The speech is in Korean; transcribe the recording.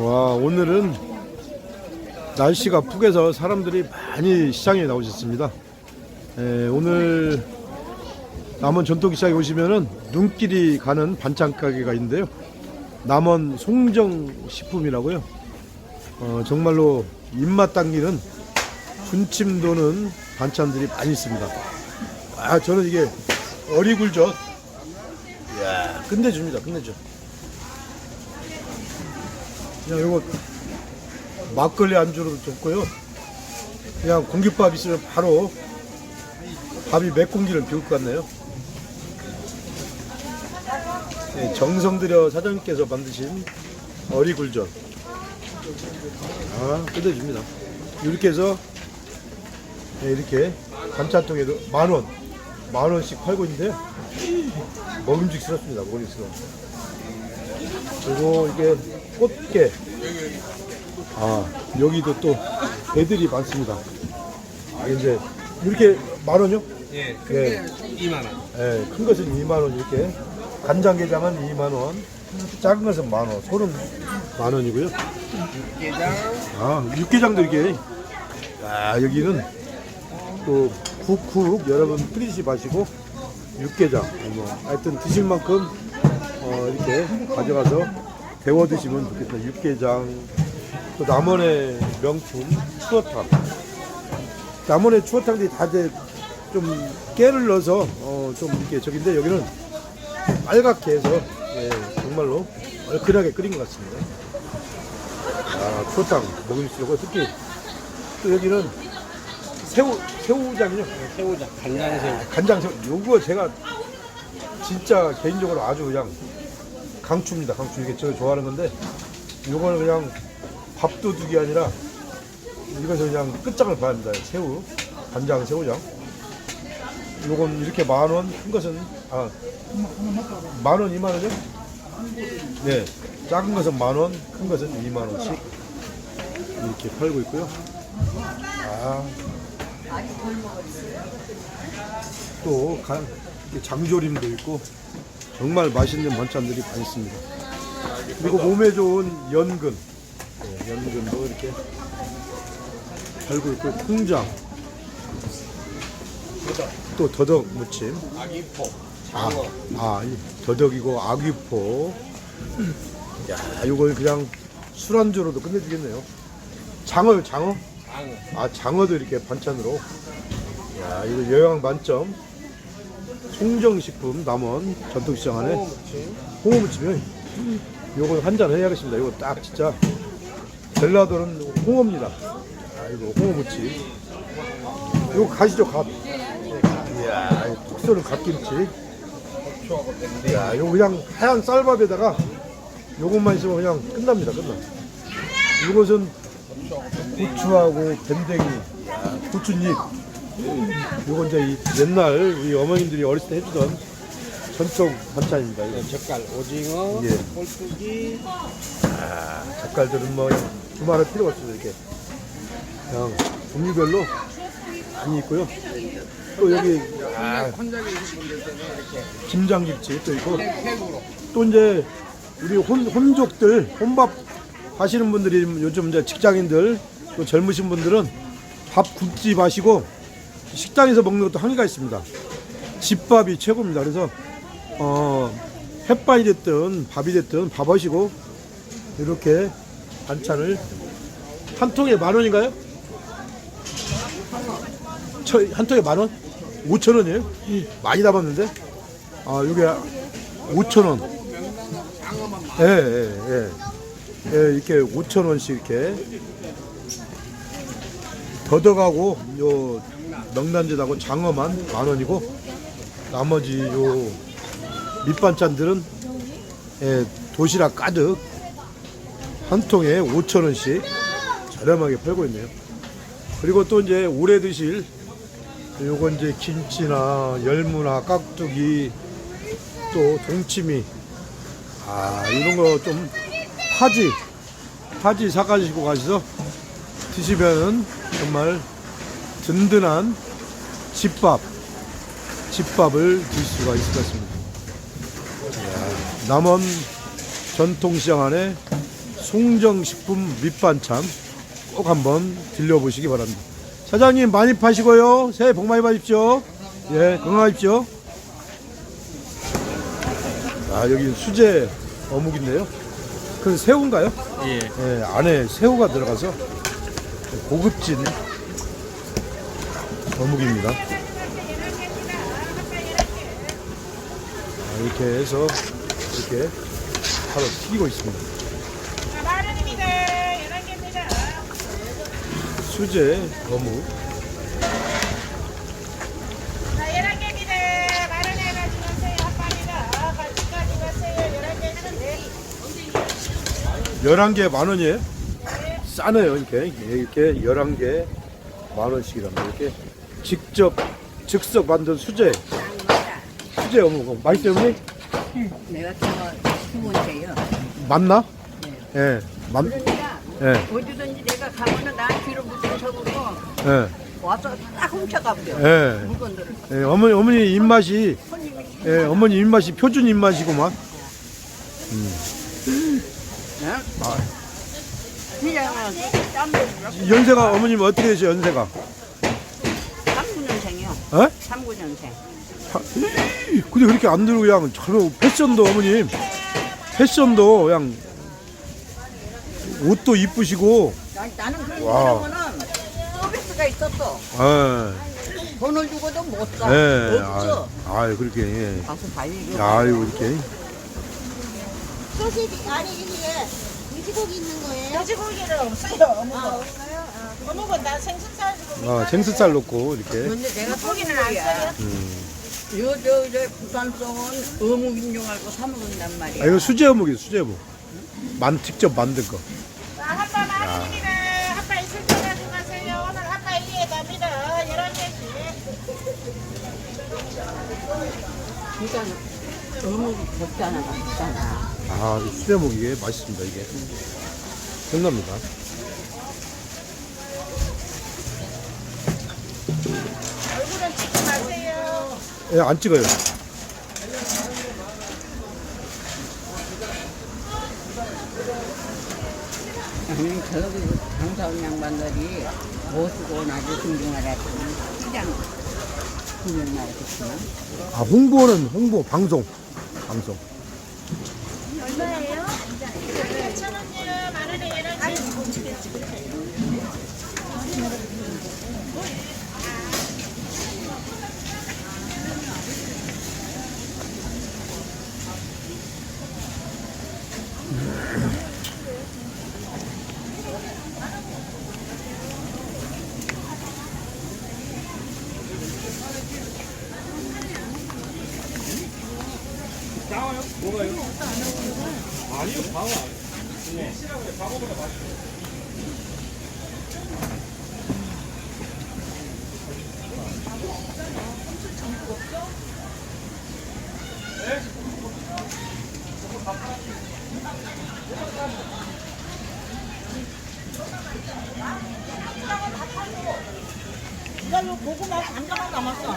와 오늘은 날씨가 푹해서 사람들이 많이 시장에 나오셨습니다. 에, 오늘 남원 전통 시장에 오시면은 눈길이 가는 반찬 가게가 있는데요. 남원 송정 식품이라고요. 어, 정말로 입맛 당기는 군침 도는 반찬들이 많이 있습니다. 아 저는 이게 어리굴젓. 이야 끝내줍니다. 끝내줘. 그냥 이거 막걸리 안주로도 좋고요. 그냥 공깃밥 있으면 바로 밥이 몇 공기를 비울 것 같네요. 네, 정성 들여 사장님께서 만드신 어리굴젓. 아, 끝내줍니다. 이렇게 해서 네, 이렇게 반찬통에도 만 원, 만 원씩 팔고 있는데요. 먹음직스럽습니다. 먹음직스러워. 그리고 이게 꽃게. 아, 여기도 또 배들이 많습니다. 아, 이제 이렇게 만 원요? 예, 예. 큰게 2만 원. 예, 큰 것은 2만 원 이렇게. 간장게장은 2만 원. 작은 것은 만 원. 소는 만 원이고요. 게장, 아, 육개장도 이렇게. 아, 여기는 또 쿡쿡 여러분 끓이시 마시고 육개장. 뭐, 하여튼 드실 만큼 어, 이렇게 가져가서 데워 드시면 좋겠다. 육개장. 또 남원의 명품 추어탕. 남원의 추어탕들이 다들 좀 깨를 넣어서 어, 좀 이렇게 저긴데 여기는 빨갛게 해서 예, 정말로 얼큰하게 끓인 것 같습니다. 아, 추어탕 먹음직스러고 특히 또 여기는 새우 새우장이요. 새우장, 간장새우. 간장새우. 요거 제가 진짜 개인적으로 아주 그냥 강추입니다. 강추 이게 저 좋아하는 건데 요거는 그냥 밥도둑이 아니라 이것은 그냥 끝장을 봐야 합니다. 새우 간장 새우장. 요건 이렇게 만 원, 큰 것은 아, 만 원, 이만 원이요? 네, 작은 것은 만 원, 큰 것은 이만 원씩 이렇게 팔고 있고요. 아, 또 가- 이렇게 장조림도 있고 정말 맛있는 반찬들이 많이 있습니다. 그리고 몸에 좋은 연근, 네, 연근도 이렇게 팔고 있고 콩장, 또 더덕 무침, 아기포, 아, 장어. 아, 이 더덕이고 아귀포. 야, 이걸 그냥 술안주로도 끝내주겠네요. 장어요, 장어? 장어. 아, 장어도 이렇게 반찬으로. 야, 이거 영양 만점. 송정식품 남원 전통시장 안에 무침. 홍어무침이요. 요거 한 잔 해야겠습니다. 이거 딱 진짜 전라도는 홍어입니다. 아, 이거 홍어무침. 이거 가시죠, 갓. 이야, 톡 쏘는 갓김치. 야, 이거 그냥 하얀 쌀밥에다가 요것만 있으면 그냥 끝납니다. 끝나. 이것은 고추하고 밴댕이, 야, 고추잎. 요거 이제 이 옛날 우리 어머님들이 어렸을 때 해주던 전통 반찬입니다. 이거. 젓갈, 오징어, 예. 꼴뚜기, 젓갈들은 뭐 두말할 필요가 없어요. 이렇게 그냥 종류별로 많이 있고요. 또 여기 아, 혼자계 있는 분들께는 이렇게 김장김치 또 있고 팩으로. 또 이제 우리 혼, 혼족들 혼밥 하시는 분들이 요즘 이제 직장인들 또 젊으신 분들은 밥 굽지 마시고 식당에서 먹는 것도 한계가 있습니다. 집밥이 최고입니다. 그래서 어, 햇반이 됐든 밥이 됐든 밥 하시고 이렇게 반찬을 한 통에 만 원인가요? 저, 한 통에 만 원? 오천 원이에요? 많이 담았는데? 아, 이게 오천 원. 예, 예, 예. 예, 이렇게 5천 원씩 이렇게 더덕하고 요 명란젓하고 장어만 만 원이고 나머지 요 밑반찬들은 예, 도시락 가득 한 통에 5천 원씩 저렴하게 팔고 있네요. 그리고 또 이제 오래 드실 요건 이제 김치나 열무나 깍두기 또 동치미 아 이런 거 좀 파지 파지 사가지고 가셔서 드시면은 정말 든든한 집밥 집밥을 드실 수가 있을 것 같습니다. 남원 전통시장 안에 송정식품 밑반찬 꼭 한번 들려보시기 바랍니다. 사장님 많이 파시고요. 새해 복 많이 받으십시오. 예, 건강하십시오. 아, 여기 수제 어묵인데요. 그 새우인가요? 예. 예, 안에 새우가 들어가서 고급진 어묵입니다. 아, 이렇게 해서 이렇게 바로 튀기고 있습니다. 마른입니다. 11개입니다. 수제 어묵. 자, 11개입니다. 마른 해가지고 가세요. 핫바니다. 가지까지 가세요. 11개는 11개 만 원이에요? 싸네요, 이렇게. 이렇게 11개 만 원씩이랍니다. 이렇게 직접, 즉석 만든 수제. 수제 어묵. 맛있어요, 어머니? 내가 저거 두 번째요. 맞나? 예, 맞, 그러니까 예, 어디든지 내가 가면은 나 뒤로 붙여서고 예, 와서 딱 훔쳐가 버려. 예. 물건들을. 예, 어머니, 어머니 입맛이, 손님이 예, 어머니 입맛이 표준 입맛이구만. 그냥 땀 연세가 어머님 어떻게 되세요, 연세가? 39년생이요. 어? 39년생. 하- 근데 그렇게 안 들고 그냥 저 패션도 어머님 패션도 그냥 옷도 이쁘시고 나는 그런 와. 거는 서비스가 있었어. 예, 돈을 주고도 못 사. 예, 없어. 아, 아 그렇게 예. 가서 봐야지. 아유 이렇게 소시지 아니 이게 돼지고기 있는 거예요? 돼지고기는 없어요. 어묵은 없어요. 어묵은 다 생선살 아, 생수살 넣고 이렇게 근데 내가 사는 안. 써요. 음. 요저 저 부산성은 어묵인 줄 알고 사 먹는단 말이야. 아 이거 수제 어묵이 수제 어묵 만 직접 만든 거 자, 핫바 마른입니다. 핫바 있을 때 가지고 가세요. 오늘 핫바 1리에 갑니다. 11개씩. 그러니까 어묵이 곱잖아, 비싸나. 아, 이 수제 어묵 이게 맛있습니다 이게 끝납니다 예, 안 찍어요 아니 저기 장사원 양반들이 모시고 나도 존중하라 했더니 시장 구경나 했구나. 아 홍보는 홍보 방송 방송 얼마예요? 8,000원이요. 마른에 11개. 이걸로 고구마 반장만 남았어.